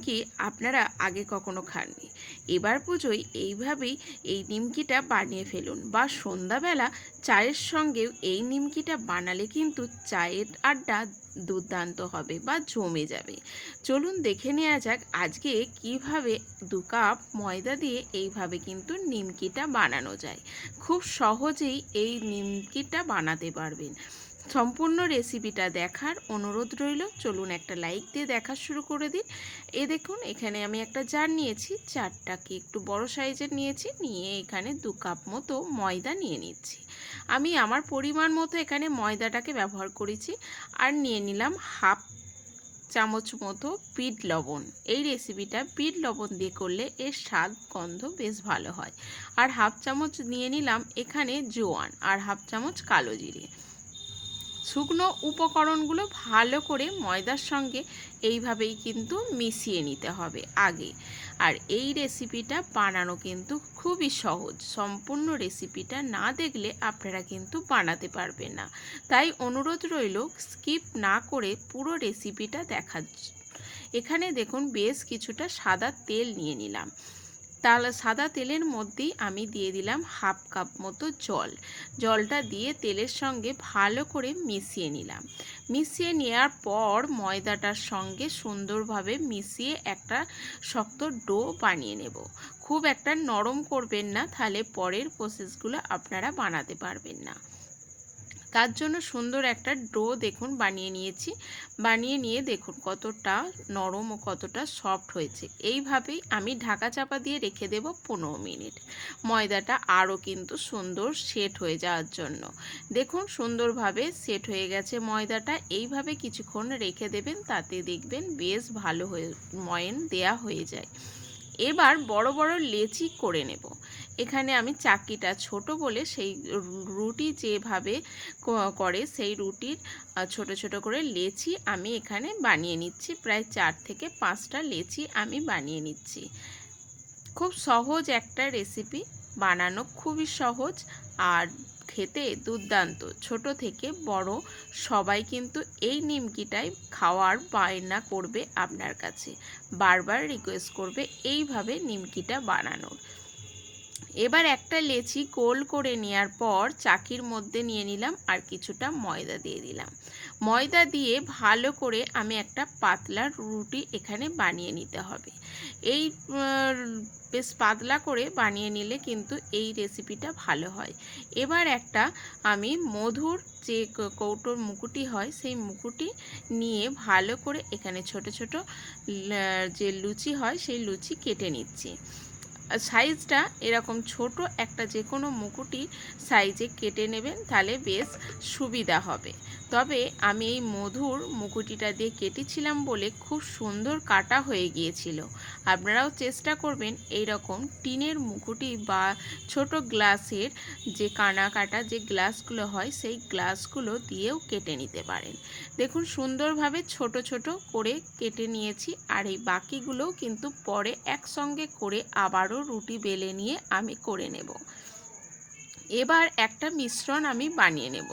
নিমকি আপনারা আগে কখনো খাননি। এবার পুজোয় এইভাবেই এই নিমকিটা বানিয়ে ফেলুন বা সন্ধ্যাবেলা চায়ের সঙ্গেও এই নিমকিটা বানালে কিন্তু চায়ের আড্ডা দুর্দান্ত হবে বা জমে যাবে। চলুন দেখে নেওয়া যাক আজকে কীভাবে দু কাপ ময়দা দিয়ে এইভাবে কিন্তু নিমকিটা বানানো যায়। খুব সহজেই এই নিমকিটা বানাতে পারবেন। সম্পূর্ণ রেসিপিটা দেখার অনুরোধ রইল। চলুন একটা লাইক দিয়ে দেখা শুরু করে দিন এ দেখুন, এখানে আমি একটা জার নিয়েছি। চারটাকে একটু বড় সাইজের নিয়েছি। নিয়ে এখানে দু কাপ মতো ময়দা নিয়ে নিচ্ছি। আমি আমার পরিমাণ মতো এখানে ময়দাটাকে ব্যবহার করেছি। আর নিয়ে নিলাম হাফ চামচ মতো বিট লবণ। এই রেসিপিটা বিট লবণ দিয়ে করলে এর স্বাদ, গন্ধ বেশ ভালো হয়। আর হাফ চামচ নিয়ে নিলাম এখানে জোয়ান। আর হাফ চামচ কালো জিরে। শুকনো উপকরণগুলো ভালো করে ময়দার সঙ্গে এইভাবেই কিন্তু মিশিয়ে নিতে হবে আগে। আর এই রেসিপিটা বানানো কিন্তু খুবই সহজ। সম্পূর্ণ রেসিপিটা না দেখলে আপনারা কিন্তু বানাতে পারবেন না। তাই অনুরোধ রইল, স্কিপ না করে পুরো রেসিপিটা দেখার এখানে দেখুন বেশ কিছুটা সাদা তেল নিয়ে নিলাম। তাহলে সাদা তেলের মধ্যেই আমি দিয়ে দিলাম হাফ কাপ মতো জল। জলটা দিয়ে তেলের সঙ্গে ভালো করে মিশিয়ে নিলাম। মিশিয়ে নেওয়ার পর ময়দাটার সঙ্গে সুন্দরভাবে মিশিয়ে একটা শক্ত ডো বানিয়ে নেব। খুব একটা নরম করবেন না, তাহলে পরের প্রসেসগুলো আপনারা বানাতে পারবেন না। তার জন্য সুন্দর একটা ডো দেখুন বানিয়ে নিয়েছি। বানিয়ে নিয়ে দেখুন কতটা নরম ও কতটা সফট হয়েছে। এইভাবেই আমি ঢাকা চাপা দিয়ে রেখে দেব পনেরো মিনিট। ময়দাটা আরও কিন্তু সুন্দর সেট হয়ে যাওয়ার জন্য। দেখুন সুন্দরভাবে সেট হয়ে গেছে ময়দাটা। এইভাবে কিছুক্ষণ রেখে দেবেন, তাতে দেখবেন বেশ ভালো হয়ে ময়ন দেয়া হয়ে যায়। এবার বড় বড় লেচি করে নেব। এখানে আমি চাকিটা ছোট বলে সেই রুটি যেভাবে করে সেই রুটির ছোট ছোট করে লেচি আমি এখানে বানিয়ে নিচ্ছি। প্রায় চার থেকে পাঁচটা লেচি আমি বানিয়ে নিচ্ছি। খুব সহজ একটা রেসিপি, বানানো খুবই সহজ আর খেতে দুর্দান্ত। ছোট থেকে বড় সবাই কিন্তু এই নিমকিটাই খাওয়ার বায়না করবে আপনার কাছে। বারবার রিকোয়েস্ট করবে এইভাবে নিমকিটা বানানোর। এবার একটা লেচি গোল করে নেওয়ার পর চাকির মধ্যে নিয়ে নিলাম আর কিছুটা ময়দা দিয়ে দিলাম। ময়দা দিয়ে ভালো করে আমি একটা পাতলা রুটি এখানে বানিয়ে নিতে হবে। এই বেশ পাতলা করে বানিয়ে নিলে কিন্তু এই রেসিপিটা ভালো হয়। এবার একটা আমি মধুর যে কৌটোর মুকুটি হয় সেই মুকুটি নিয়ে ভালো করে এখানে ছোট ছোট যে লুচি হয় সেই লুচি কেটে নিচ্ছি। সাইজটা এরকম ছোট, একটা যে কোনো মুকুটি সাইজে কেটে নেবেন, তাহলে বেশ সুবিধা হবে। তবে আমি এই মধুর মুকুটিটা দিয়ে কেটেছিলাম বলে খুব সুন্দর কাটা হয়ে গিয়েছিল। আপনারাও চেষ্টা করবেন এই রকম টিনের মুকুটি বা ছোট গ্লাসের যে কানা কাটা যে গ্লাসগুলো হয়, সেই গ্লাসগুলো দিয়েও কেটে নিতে পারেন। দেখুন, সুন্দরভাবে ছোট ছোট করে কেটে নিয়েছি আর এই বাকিগুলোও কিন্তু পরে একসঙ্গে করে আবারও রুটি বেলে নিয়ে আমি করে নেব। এবার একটা মিশ্রণ আমি বানিয়ে নেব।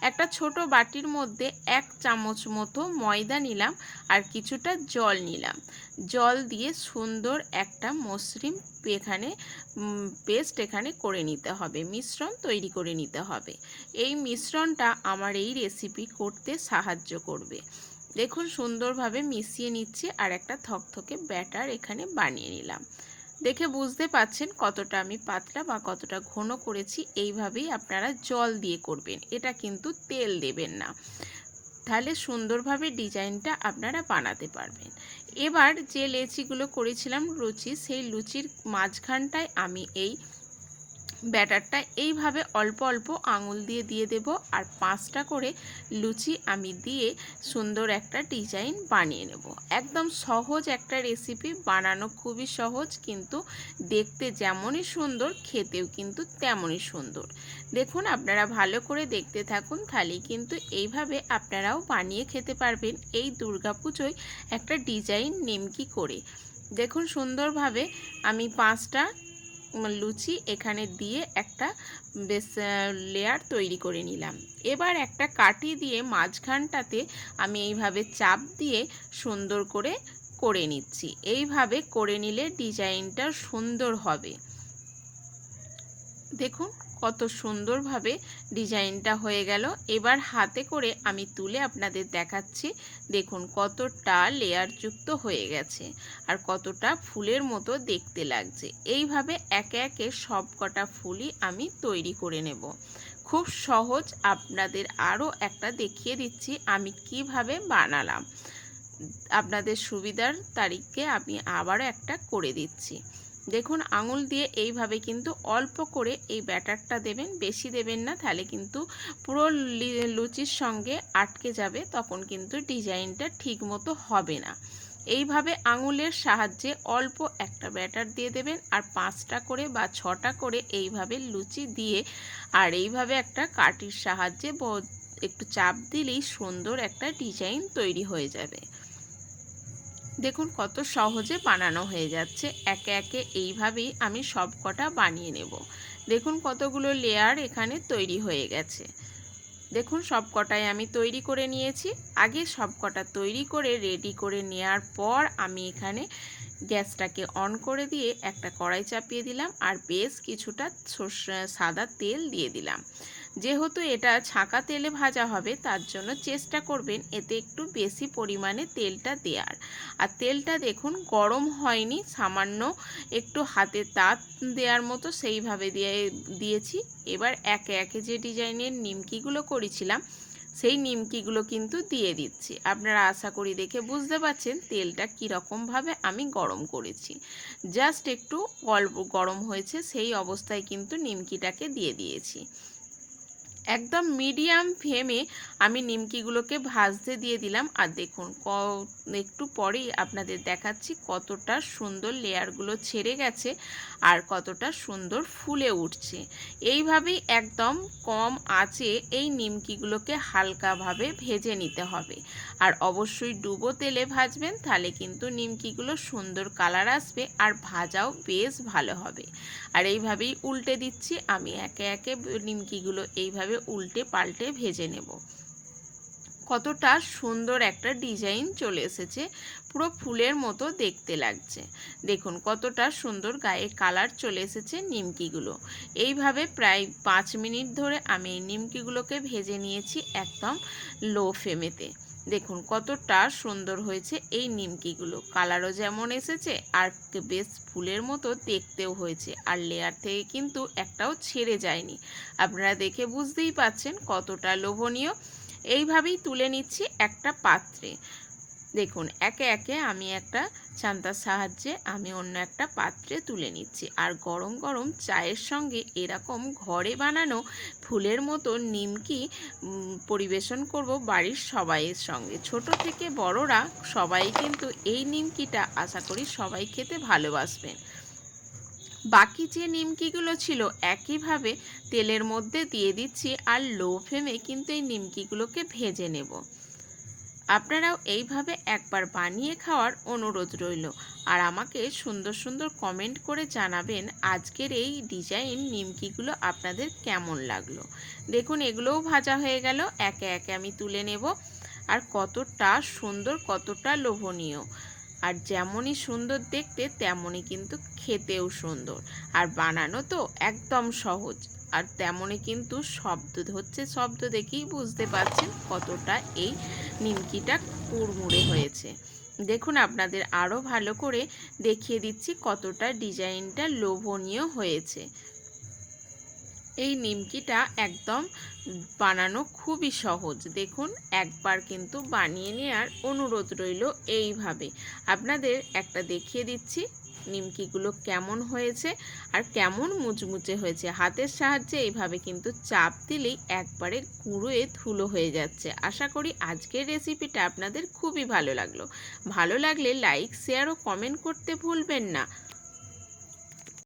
একটা ছোট বাটির মধ্যে এক চামচ মতো ময়দা নিলাম আর কিছুটা জল নিলাম। জল দিয়ে সুন্দর একটা মসৃণ এখানে পেস্ট এখানে করে নিতে হবে, মিশ্রণ তৈরি করে নিতে হবে। এই মিশ্রণটা আমার এই রেসিপি করতে সাহায্য করবে। দেখুন সুন্দরভাবে মিশিয়ে নিচ্ছে আর একটা থকথকে ব্যাটার এখানে বানিয়ে নিলাম। দেখে বুঝতে পাচ্ছেন কতটা আমি পাতলা বা কতটা ঘন করেছি, এইভাবেই আপনারা জল দিয়ে করবেন। এটা কিন্তু তেল দেবেন না। তাহলে সুন্দরভাবে ডিজাইনটা আপনারা বানাতে পারবেন। এবার যে লেচিগুলো করেছিলাম লুচি সেই লুচির মাঝখানটায় আমি এই ব্যাটারটা এইভাবে অল্প অল্প আঙুল দিয়ে দিয়ে দেব আর পাঁচটা করে লুচি আমি দিয়ে সুন্দর একটা ডিজাইন বানিয়ে নেব। একদম সহজ একটা রেসিপি বানানো খুবই সহজ কিন্তু দেখতে যেমনই সুন্দর, খেতেও কিন্তু তেমনই সুন্দর। দেখুন, আপনারা ভালো করে দেখতে থাকুন তাহলেই কিন্তু এইভাবে আপনারাও বানিয়ে খেতে পারবেন এই দুর্গাপুজোয় একটা ডিজাইন নিমকি করে। দেখুন, সুন্দরভাবে আমি পাঁচটা লুচি এখানে দিয়ে একটা বেশ লেয়ার তৈরি করে নিলাম। এবার একটা কাঠি দিয়ে মাঝখানটাতে আমি এইভাবে চাপ দিয়ে সুন্দর করে করে নিচ্ছি। এইভাবে করে নিলে ডিজাইনটা সুন্দর হবে। দেখুন কত সুন্দরভাবে ডিজাইনটা হয়ে গেল। এবার হাতে করে আমি তুলে আপনাদের দেখাচ্ছি। দেখুন কতটা লেয়ারযুক্ত হয়ে গেছে আর কতটা ফুলের মতো দেখতে লাগছে। এইভাবে একে একে সব কটা ফুলই আমি তৈরি করে নেব। খুব সহজ আপনাদের আরও একটা দেখিয়ে দিচ্ছি আমি কীভাবে বানালাম। আপনাদের সুবিধার তারিখে আমি আবারও একটা করে দিচ্ছি। দেখুন, আঙুল দিয়ে এইভাবে কিন্তু অল্প করে এই ব্যাটারটা দেবেন, বেশি দেবেন না, তাহলে কিন্তু পুরো লুচির সঙ্গে আটকে যাবে, তখন কিন্তু ডিজাইনটা ঠিক মতো হবে না। এইভাবে আঙুলের সাহায্যে অল্প একটা ব্যাটার দিয়ে দেবেন, আর পাঁচটা করে বা ছটা করে এইভাবে লুচি দিয়ে, আর এইভাবে একটা কাঠির সাহায্যে একটু চাপ দিলেই সুন্দর একটা ডিজাইন তৈরি হয়ে যাবে। দেখুন কত সহজে বানানো হয়ে যাচ্ছে। একে একে এইভাবেই আমি সব কটা বানিয়ে নেব। দেখুন কতগুলো লেয়ার এখানে তৈরি হয়ে গেছে। দেখুন সব কটাই আমি তৈরি করে নিয়েছি। আগে সব কটা তৈরি করে রেডি করে নেওয়ার পর আমি এখানে গ্যাসটাকে অন করে দিয়ে একটা কড়াই চাপিয়ে দিলাম আর বেশ কিছুটা সাদা তেল দিয়ে দিলাম। যেহেতু এটা ছাঁকা তেলে ভাজা হবে, তার জন্য চেষ্টা করবেন এতে একটু বেশি পরিমাণে তেলটা দেওয়ার আর তেলটা দেখুন, গরম হয়নি, সামান্য একটু হাতে তাপ দেওয়ার মতো সেইভাবে দিয়ে, দিয়েছি। এবার একে একে যে ডিজাইনের নিমকিগুলো করেছিলাম, সেই নিমকিগুলো কিন্তু দিয়ে দিচ্ছি। আপনারা আশা করি দেখে বুঝতে পারছেন তেলটা কীরকমভাবে আমি গরম করেছি। জাস্ট একটু অল্প গরম হয়েছে, সেই অবস্থায় কিন্তু নিমকিটাকে দিয়ে দিয়েছি। একদম মিডিয়াম ফ্লেমে আমি নিমকিগুলোকে ভাজতে দিয়ে দিলাম। আর দেখুন, ক, একটু পরেই আপনাদের দেখাচ্ছি কতটা সুন্দর লেয়ারগুলো ছেড়ে গেছে আর কতটা সুন্দর ফুলে উঠছে। এইভাবেই একদম কম আঁচে এই নিমকিগুলোকে হালকাভাবে ভেজে নিতে হবে। আর অবশ্যই ডুবো তেলে ভাজবেন, তাহলে কিন্তু নিমকিগুলো সুন্দর কালার আসবে আর ভাজাও বেশ ভালো হবে। আর এইভাবেই উল্টে দিচ্ছি, আমি একে একে নিমকিগুলো এইভাবে উল্টে পাল্টে ভেজে নেব। কতটা সুন্দর একটা ডিজাইন চলে এসেছে, পুরো ফুলের মতো দেখতে লাগছে। দেখুন কতটা সুন্দর গায়ে কালার চলে এসেছে নিমকিগুলো। এইভাবে প্রায় পাঁচ মিনিট ধরে আমি এই নিমকিগুলোকে ভেজে নিয়েছি একদম লো ফ্লেমেতে দেখুন কতটা সুন্দর হয়েছে এই নিমকিগুলো। কালারও যেমন এসেছে আর বেশ ফুলের মতো দেখতেও হয়েছে। আর লেয়ার থেকে কিন্তু একটাও ছেড়ে যায়নি। আপনারা দেখে বুঝতেই পাচ্ছেন কতটা লোভনীয়। এইভাবেই তুলে নিচ্ছি একটা পাত্রে। দেখুন একে একে আমি একটা চান্তার সাহায্যে আমি অন্য একটা পাত্রে তুলে নিচ্ছি। আর গরম গরম চায়ের সঙ্গে এরকম ঘরে বানানো ফুলের মতো নিমকি পরিবেশন করব বাড়ির সবাইয়ের সঙ্গে। ছোট থেকে বড়রা সবাই কিন্তু এই নিমকিটা আশা করি সবাই খেতে ভালোবাসবেন। বাকি যে নিমকিগুলো ছিল একইভাবে তেলের মধ্যে দিয়ে দিচ্ছি আর লো ফ্লেমে কিন্তু এই নিমকিগুলোকে ভেজে নেব। আপনারাও এইভাবে একবার বানিয়ে খাওয়ার অনুরোধ রইল। আর আমাকে সুন্দর সুন্দর কমেন্ট করে জানাবেন আজকের এই ডিজাইন নিমকিগুলো আপনাদের কেমন লাগল। দেখুন, এগুলোও ভাজা হয়ে গেল, একে একে আমি তুলে নেব। আর কতটা সুন্দর, কতটা লোভনীয়। আর যেমনই সুন্দর দেখতে, তেমনই কিন্তু খেতেও সুন্দর। আর বানানো তো একদম সহজ। আর তেমনই কিন্তু শব্দ হচ্ছে, শব্দ দেখেই বুঝতে পারছেন কতটা এই নিমকিটা কুড়মুড়ে হয়েছে। দেখুন, আপনাদের আরও ভালো করে দেখিয়ে দিচ্ছি কতটা ডিজাইনটা লোভনীয় হয়েছে। এই নিমকিটা একদম বানানো খুবই সহজ। দেখুন, একবার কিন্তু বানিয়ে নেওয়ার অনুরোধ রইল এইভাবে। আপনাদের একটা দেখিয়ে দিচ্ছি নিমকিগুলো কেমন হয়েছে আর কেমন মুচমুচে হয়েছে? হাতের সাহায্যে এইভাবে কিন্তু চাপ দিলেই একবারে গুঁড়োয়ে ধুলো হয়ে যাচ্ছে। আশা করি আজকের রেসিপিটা আপনাদের খুবই ভালো লাগল। ভালো লাগলে লাইক, শেয়ার ও কমেন্ট করতে ভুলবেন না।